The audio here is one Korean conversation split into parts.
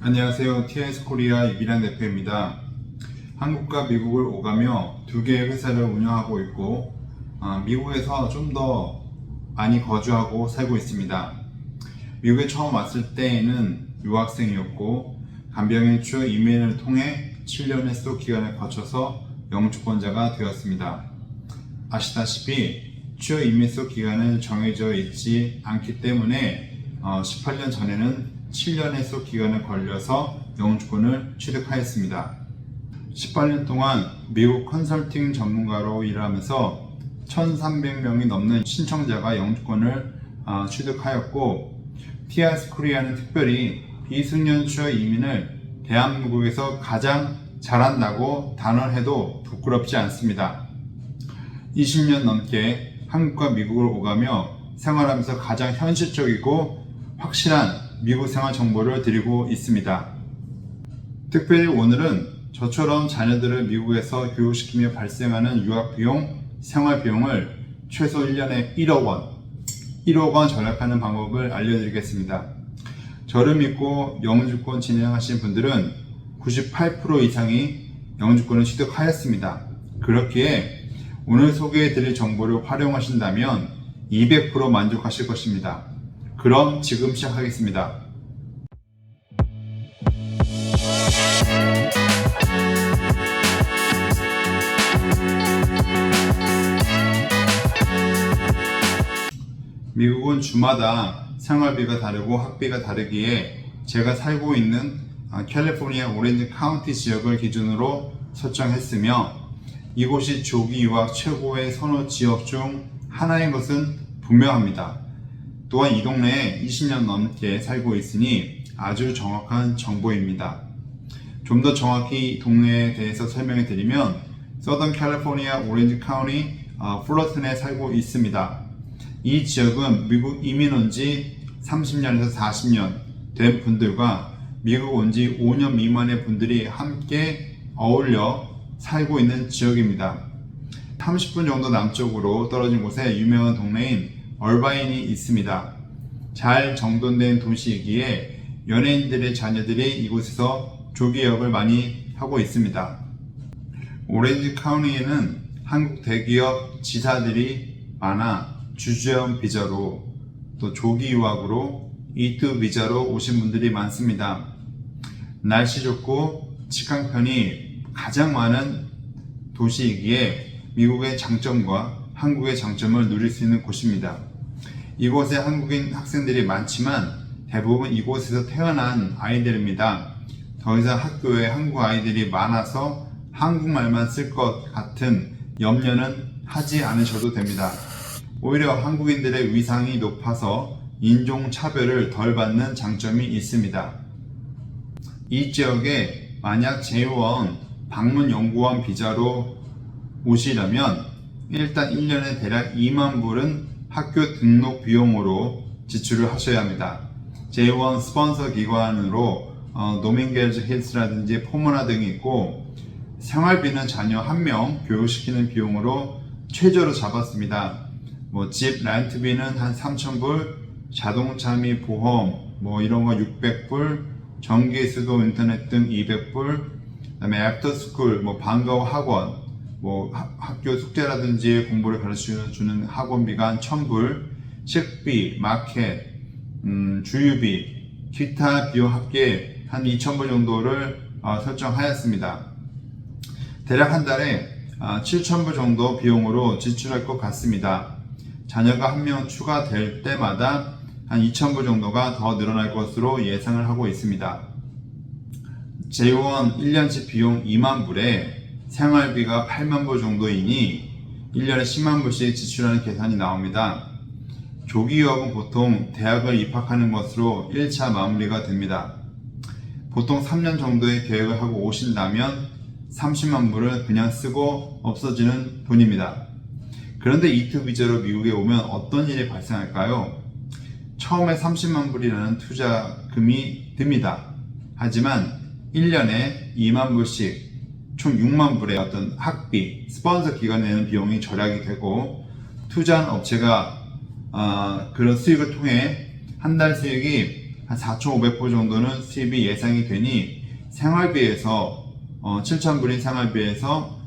안녕하세요. TS 코리아 이비란 대표입니다. 한국과 미국을 오가며 두 개의 회사를 운영하고 있고, 아, 미국에서 좀 더 많이 거주하고 살고 있습니다. 미국에 처음 왔을 때에는 유학생이었고, 간병의 추 이민을 통해 7년의 수도 기간을 거쳐서 영주권자가 되었습니다. 아시다시피 추후 이민수 기간은 정해져 있지 않기 때문에 어, 18년 전에는 7년의 수 기간을 걸려서 영주권을 취득하였습니다. 18년 동안 미국 컨설팅 전문가로 일하면서 1,300명이 넘는 신청자가 영주권을 어, 취득하였고 TIS 코리아는 특별히 비수년 추후 이민을 대한민국에서 가장 잘한다고 단언해도 부끄럽지 않습니다. 20년 넘게 한국과 미국을 오가며 생활하면서 가장 현실적이고 확실한 미국 생활 정보를 드리고 있습니다. 특별히 오늘은 저처럼 자녀들을 미국에서 교육시키며 발생하는 유학 비용, 생활 비용을 최소 1년에 1억 원, 1억 원 절약하는 방법을 알려드리겠습니다. 저를 믿고 영주권 진행하신 분들은 98% 이상이 영주권을 취득하였습니다. 그렇기에 오늘 소개해드릴 정보를 활용하신다면 200% 만족하실 것입니다. 그럼 지금 시작하겠습니다. 미국은 주마다 생활비가 다르고 학비가 다르기에 제가 살고 있는 아, 캘리포니아 오렌지 카운티 지역을 기준으로 설정했으며 이곳이 조기 유학 최고의 선호 지역 중 하나인 것은 분명합니다. 또한 이 동네에 20년 넘게 살고 있으니 아주 정확한 정보입니다. 좀 더 정확히 이 동네에 대해서 설명해 드리면 서던 캘리포니아 오렌지 카운티 어, 플러튼에 살고 있습니다. 이 지역은 미국 이민 온 지 30년에서 40년 된 분들과 미국 온 지 5년 미만의 분들이 함께 어울려 살고 있는 지역입니다. 30분 정도 남쪽으로 떨어진 곳에 유명한 동네인 얼바인이 있습니다. 잘 정돈된 도시이기에 연예인들의 자녀들이 이곳에서 조기역을 많이 하고 있습니다. 오렌지 카운티에는 한국 대기업 지사들이 많아 주주형 비자로 또 조기 유학으로 이투 비자로 오신 분들이 많습니다. 날씨 좋고 직항편이 가장 많은 도시이기에 미국의 장점과 한국의 장점을 누릴 수 있는 곳입니다. 이곳에 한국인 학생들이 많지만 대부분 이곳에서 태어난 아이들입니다. 더 이상 학교에 한국 아이들이 많아서 한국말만 쓸 것 같은 염려는 하지 않으셔도 됩니다. 오히려 한국인들의 위상이 높아서 인종차별을 덜 받는 장점이 있습니다. 이 지역에 만약 제1 방문 연구원 비자로 오시려면 일단 1년에 대략 2만 불은 학교 등록 비용으로 지출을 하셔야 합니다. 제1 스폰서 기관으로 어, 노밍겔즈 힐스라든지 포모나 등이 있고 생활비는 자녀 한 명 교육시키는 비용으로 최저로 잡았습니다. 뭐 집 렌트비는 한 3,000불, 자동차 및 보험 뭐 이런 거 600불, 전기, 수도, 인터넷 등 200불, 그다음에 애프터 스쿨 뭐 방과 후 학원, 뭐 하- 학교 숙제라든지 공부를 가르쳐 주는 학원비가 한 1,000불, 식비, 마켓, 음, 주유비, 기타 비용 합계 한 2,000불 정도를 어, 설정하였습니다. 대략 한 달에 7,000불 정도 비용으로 지출할 것 같습니다. 자녀가 한 명 추가될 때마다 한 2,000불 정도가 더 늘어날 것으로 예상을 하고 있습니다. 제1 1년치 비용 2만 불에 생활비가 8만 불 정도이니 1년에 10만 불씩 지출하는 계산이 나옵니다. 조기 유학은 보통 대학을 입학하는 것으로 1차 마무리가 됩니다. 보통 3년 정도의 계획을 하고 오신다면 30만 불을 그냥 쓰고 없어지는 돈입니다. 그런데 이투 비자로 미국에 오면 어떤 일이 발생할까요? 처음에 30만 불이라는 투자금이 듭니다. 하지만 1년에 2만 불씩 총 6만 불의 어떤 학비, 스폰서 기관 내는 비용이 절약이 되고 투자한 업체가 아, 그런 수익을 통해 한 달 수익이 한 4,500불 정도는 수입이 예상이 되니 생활비에서 어, 7,000불인 생활비에서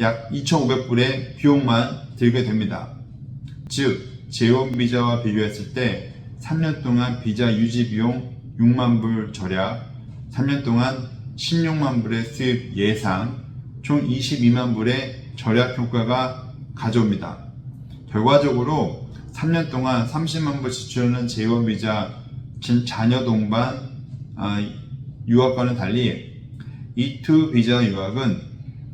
약 2,500불의 비용만 들게 됩니다. 즉, 재원 비자와 비교했을 때 3년 동안 비자 유지 비용 6만 불 절약, 3년 동안 16만 불의 수입 예상, 총 22만 불의 절약 효과가 가져옵니다. 결과적으로 3년 동안 30만 불 지출하는 재원 비자 진- 자녀 동반 아, 유학과는 달리 E2 비자 유학은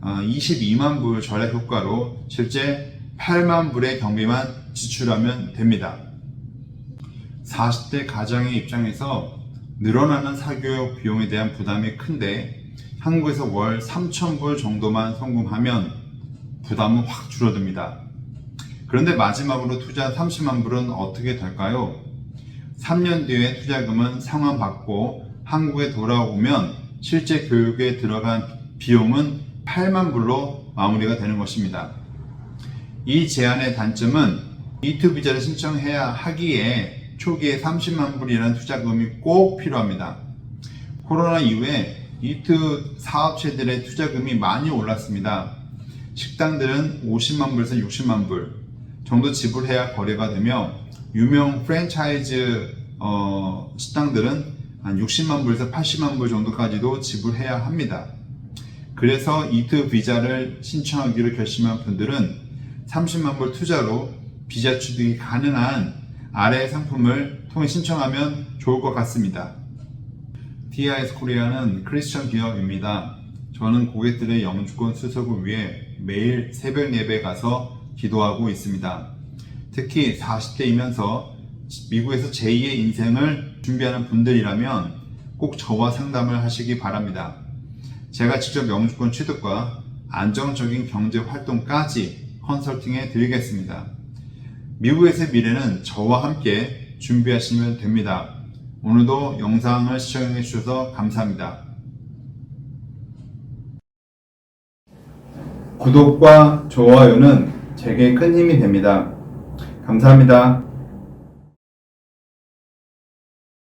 아, 22만 불 절약 효과로 실제 8만 불의 경비만 지출하면 됩니다. 40대 가장의 입장에서 늘어나는 사교육 비용에 대한 부담이 큰데 한국에서 월 3,000불 정도만 송금하면 부담은 확 줄어듭니다. 그런데 마지막으로 투자 30만 불은 어떻게 될까요? 3년 뒤에 투자금은 상환받고 한국에 돌아오면 실제 교육에 들어간 비용은 8만 불로 마무리가 되는 것입니다. 이 제안의 단점은 E2 비자를 신청해야 하기에 초기에 30만 불이라는 투자금이 꼭 필요합니다. 코로나 이후에 E2 사업체들의 투자금이 많이 올랐습니다. 식당들은 50만 불에서 60만 불 정도 지불해야 거래가 되며 유명 프랜차이즈 어, 식당들은 한 60만 불에서 80만 불 정도까지도 지불해야 합니다. 그래서 E2 비자를 신청하기로 결심한 분들은 30만 불 투자로 비자 취득이 가능한 아래의 상품을 통해 신청하면 좋을 것 같습니다. TIS 코리아는 크리스천 기업입니다. 저는 고객들의 영주권 수속을 위해 매일 새벽 예배 가서 기도하고 있습니다. 특히 40대이면서 미국에서 제2의 인생을 준비하는 분들이라면 꼭 저와 상담을 하시기 바랍니다. 제가 직접 영주권 취득과 안정적인 경제 활동까지 컨설팅해 드리겠습니다. 미국에서의 미래는 저와 함께 준비하시면 됩니다. 오늘도 영상을 시청해 주셔서 감사합니다. 구독과 좋아요는 제게 큰 힘이 됩니다. 감사합니다.